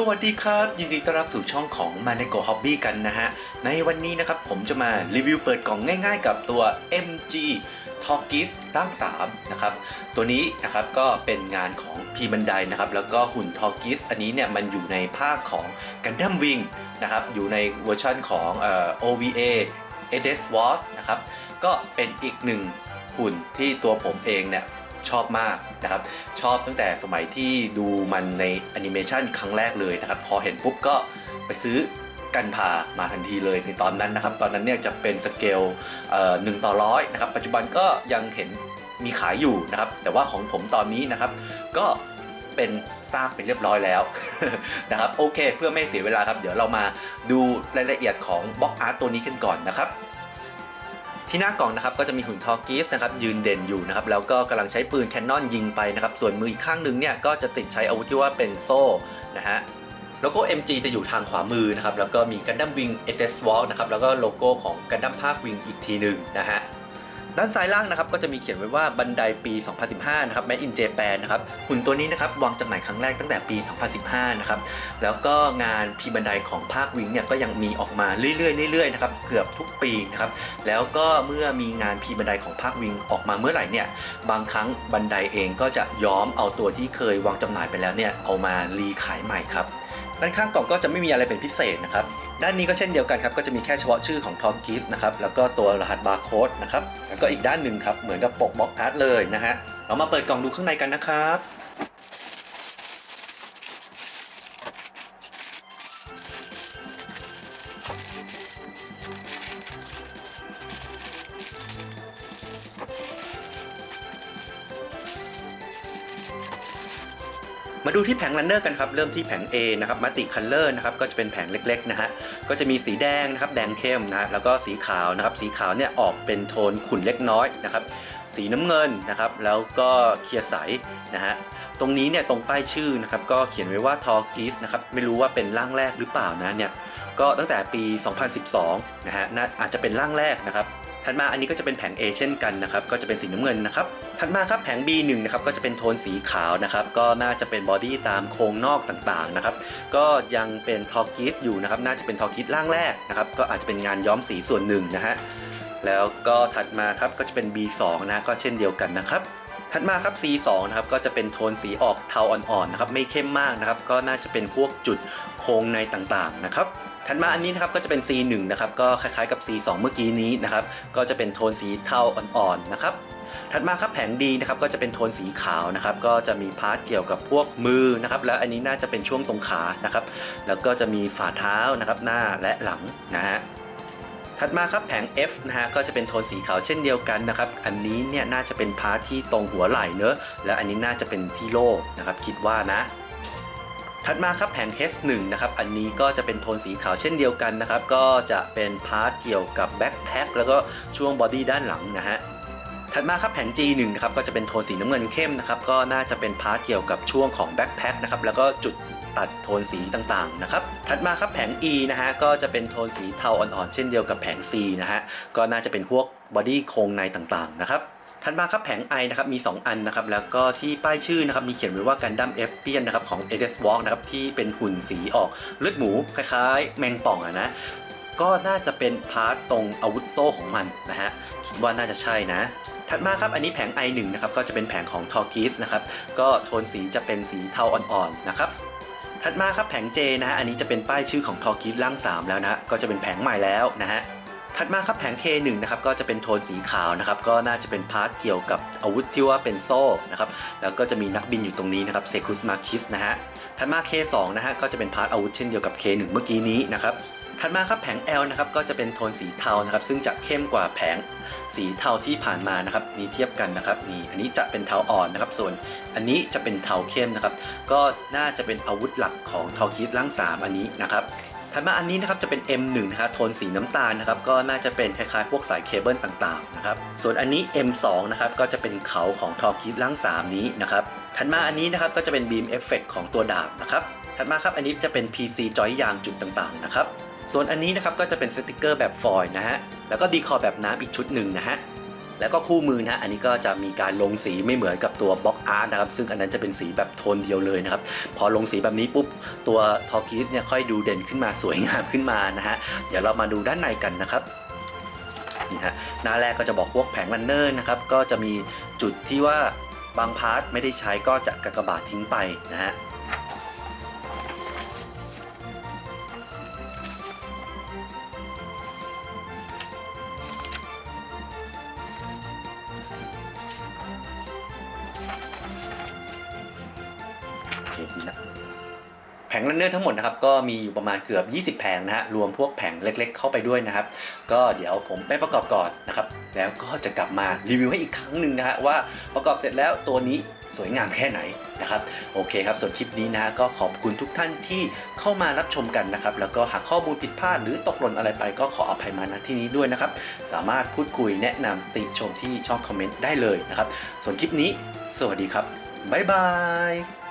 สวัสดีครับ ยินดีต้อนรับสู่ช่องของ m a n e g o Hobby กันนะฮะ ในวันนี้นะครับผมจะมารีวิวเปิดกล่องง่ายๆกับตัว MG t o g i s ร่าง3นะครับตัวนี้นะครับก็เป็นงานของพีบันไดนะครับแล้วก็หุ่น t o g i s อันนี้เนี่ยมันอยู่ในภาคของ Gundam Wing นะครับอยู่ในเวอร์ชันของเอ่อ OVA e d e s w a r นะครับก็เป็นอีกหนึ่งหุ่นที่ตัวผมเองเนี่ย ชอบมากนะครับชอบตั้งแต่สมัยที่ดูมันในแอนิเมชันครั้งแรกเลยนะครับพอเห็นปุ๊บก็ไปซื้อกันพามาทันทีเลยในตอนนั้นนะครับ ตอนนั้นเนี่ยจะเป็นสเกลหนึ่งต่อร้อยนะครับ ปัจจุบันก็ยังเห็นมีขายอยู่นะครับ แต่ว่าของผมตอนนี้นะครับ ก็เป็นซากเป็นเรียบร้อยแล้วนะครับ โอเค เพื่อไม่เสียเวลาครับ เดี๋ยวเรามาดูรายละเอียดของบล็อกอาร์ตตัวนี้กันก่อนนะครับ ที่หน้ากล่องนะครับก็จะมีหุ่นทอร์กิสนะครับยืนเด่นอยู่นะครับแล้วก็กำลังใช้ปืนแคนนอนยิงไปนะครับส่วนมืออีกข้างหนึ่งเนี่ยก็จะติดใช้อาวุธที่ว่าเป็นโซ่นะฮะโลโก้ MG จะอยู่ทางขวามือนะครับแล้วก็มีกันดั้มวิงเอเดสวอลนะครับแล้วก็โลโก้ของกันดั้มภาควิงอีกทีหนึ่งนะฮะ ด้านซ้ายล่างนะครับก็จะมีเขียนไว้ว่าบันไดปี 2015 นะครับ Made in Japan นะครับหุ่นตัวนี้นะครับวางจำหน่ายครั้งแรกตั้งแต่ปี 2015 นะครับแล้วก็งานพีบันไดของภาควิงเนี่ยก็ยังมีออกมาเรื่อยๆเรื่อยๆนะครับเกือบทุกปีนะครับแล้วก็เมื่อมีงานพีบันไดของภาควิงออกมาเมื่อไหร่เนี่ยบางครั้งบันไดเองก็จะย้อมเอาตัวที่เคยวางจำหน่ายไปแล้วเนี่ยเอามารีขายใหม่ครับ ด้านข้างกล่องก็จะไม่มีอะไรเป็นพิเศษนะครับ ด้านนี้ก็เช่นเดียวกันครับ ก็จะมีแค่เฉพาะชื่อของทอ g กิสนะครับ แล้วก็ตัวรหัสบาร์โค้ดนะครับ แล้วก็อีกด้านหนึ่งครับ เหมือนกับปกบล็อกอาร์ตเลยนะฮะ เรามาเปิดกล่องดูข้างในกันนะครับ มาดูที่แผงรันเนอร์กันครับ เริ่มที่แผง A นะครับมัติคัลเลอร์นะครับก็จะเป็นแผงเล็กๆนะฮะก็จะมีสีแดงนะครับแดงเข้มนะฮะแล้วก็สีขาวนะครับสีขาวเนี่ยออกเป็นโทนขุ่นเล็กน้อยนะครับสีน้ำเงินนะครับแล้วก็เคลียร์ใสนะฮะตรงนี้เนี่ยตรงป้ายชื่อนะครับก็เขียนไว้ว่าทอร์กิสนะครับไม่รู้ว่าเป็นร่างแรกหรือเปล่านะเนี่ยก็ตั้งแต่ปี 2012นะฮะน่าอาจจะเป็นร่างแรกนะครับ ถัดมาอันนี้ก็จะเป็นแผง A เช่นกันนะครับก็จะเป็นสีน้ำเงินนะครับถัดมาครับแผง B1 นะครับก็จะเป็นโทนสีขาวนะครับก็น่าจะเป็นบอดี้ตามโครงนอกต่างๆนะครับก็ยังเป็นทอร์กิสอยู่นะครับน่าจะเป็นทอร์กิสร่างแรกนะครับก็อาจจะเป็นงานย้อมสีส่วนหนึ่งนะฮะแล้วก็ถัดมาครับก็จะเป็น B2 นะก็เช่นเดียวกันนะครับถัดมาครับ C2 นะครับก็จะเป็นโทนสีออกเทาอ่อนๆนะครับไม่เข้มมากนะครับก็น่าจะเป็นพวกจุดโครงในต่างๆนะครับ ถัดมาอันนี้นะครับก็จะเป็น C1 นะครับก็คล้ายๆกับ C2 เมื่อกี้นี้นะครับก็จะเป็นโทนสีเทาอ่อนๆนะครับถัดมาครับแผงดีนะครับก็จะเป็นโทนสีขาวนะครับก็จะมีพาร์ทเกี่ยวกับพวกมือนะครับแล้วอันนี้น่าจะเป็นช่วงตรงขานะครับแล้วก็จะมีฝ่าเท้านะครับหน้าและหลังนะฮะถัดมาครับแผง F นะฮะก็จะเป็นโทนสีขาวเช่นเดียวกันนะครับอันนี้เนี่ยน่าจะเป็นพาร์ทที่ตรงหัวไหล่เนอะแล้วอันนี้น่าจะเป็นที่โล่นะครับคิดว่านะ ถัดมาครับแผง H1 นะครับ อันนี้ก็จะเป็นโทนสีขาวเช่นเดียวกันนะครับ ก็จะเป็นพาร์ทเกี่ยวกับแบ็คแพ็คแล้วก็ช่วงบอดี้ด้านหลังนะฮะถัดมาครับแผง G1 นะครับก็จะเป็นโทนสีน้ำเงินเข้มนะครับก็น่าจะเป็นพาร์ทเกี่ยวกับช่วงของแบ็คแพ็คนะครับแล้วก็จุดตัดโทนสีต่างๆนะครับ ถัดมาครับแผง E นะฮะก็จะเป็นโทนสีเทาอ่อนๆ เช่นเดียวกับแผง C นะฮะก็น่าจะเป็นพวกบอดี้โครงในต่างๆนะครับ ถัดมาครับแผง I นะครับมี 2 อันนะครับแล้วก็ที่ป้ายชื่อนะครับมีเขียนไว้ว่ากันดั้มเอฟเปียนนะครับของ e d e s Walk นะครับที่เป็นหุ่นสีออกเลือดหมูคล้ายๆ แมงป่องอะนะก็น่าจะเป็นพาร์ตตรงอาวุธโซ่ของมันนะฮะคิดว่าน่าจะใช่นะถัดมาครับ อันนี้แผง i1 นะครับ ก็จะเป็นแผงของ t o r g i s นะครับ ก็โทนสีจะเป็นสีเทาอ่อนๆนะครับ ถัดมาครับแผง J นะฮะ อันนี้จะเป็นป้ายชื่อของ t o r g i s ร่าง 3 แล้วนะฮะก็จะเป็นแผงใหม่แล้วนะฮะ ถัดมาครับแผง K1 นะครับก็จะเป็นโทนสีขาวนะครับก็น่าจะเป็นพาร์ทเกี่ยวกับอาวุธที่ว่าเป็นโซ่นะครับแล้วก็จะมีนักบินอยู่ตรงนี้นะครับเซคุสมาคิสนะฮะถัดมา K2 นะฮะก็จะเป็นพาร์ทอาวุธเช่นเดียวกับ K1 เมื่อกี้นี้นะครับถัดมาครับแผง L นะครับก็จะเป็นโทนสีเทานะครับซึ่งจะเข้มกว่าแผงสีเทาที่ผ่านมานะครับนี่เทียบกันนะครับนี่อันนี้จะเป็นเทาอ่อนนะครับส่วนอันนี้จะเป็นเทาเข้มนะครับก็น่าจะเป็นอาวุธหลักของทอคิดร่าง3อันนี้นะครับ ถัดมาอันนี้นะครับจะเป็น M1 นะครับโทนสีน้ำตาลนะครับก็น่าจะเป็นคล้ายๆพวกสายเคเบิลต่างๆนะครับส่วนอันนี้ M2 นะครับก็จะเป็นเขาของทอคิดร่าง 3 นี้นะครับถัดมาอันนี้นะครับก็จะเป็นบีมเอฟเฟกของตัวดาบนะครับถัดมาครับอันนี้จะเป็น PC จอยยางจุดต่างๆนะครับส่วนอันนี้นะครับก็จะเป็นสติกเกอร์แบบฟอยล์นะฮะแล้วก็ดีคอร์แบบน้ำอีกชุดหนึ่งนะฮะ แล้วก็คู่มือนะฮะอันนี้ก็จะมีการลงสีไม่เหมือนกับตัวบล็อกอาร์ตนะครับซึ่งอันนั้นจะเป็นสีแบบโทนเดียวเลยนะครับพอลงสีแบบนี้ปุ๊บตัวทอกิสเนี่ยค่อยดูเด่นขึ้นมาสวยงามขึ้นมานะฮะเดี๋ยวเรามาดูด้านในกันนะครับนี่ฮะหน้าแรกก็จะบอกพวกแผงรันเนอร์นะครับก็จะมีจุดที่ว่าบางพาร์ทไม่ได้ใช้ก็จะกากบาททิ้งไปนะฮะ เคนะแผงรันเนอร์ทั้งหมดนะครับก็มีอยู่ประมาณเกือบ 20 แผงนะฮะรวมพวกแผงเล็กๆ เข้าไปด้วยนะครับ ก็เดี๋ยวผมไปประกอบก่อนนะครับ แล้วก็จะกลับมารีวิวให้อีกครั้งหนึ่งนะฮะว่าประกอบเสร็จแล้วตัวนี้สวยงามแค่ไหนนะครับโอเคครับส่วนคลิปนี้นะฮะก็ขอบคุณทุกท่านที่เข้ามารับชมกันนะครับ แล้วก็หากข้อมูลผิดพลาดหรือตกหล่นอะไรไปก็ขออภัยมาณที่นี้ด้วยนะครับ สามารถพูดคุยแนะนำติชมที่ช่องคอมเมนต์ได้เลยนะครับ ส่วนคลิปนี้ สวัสดีครับบ๊ายบาย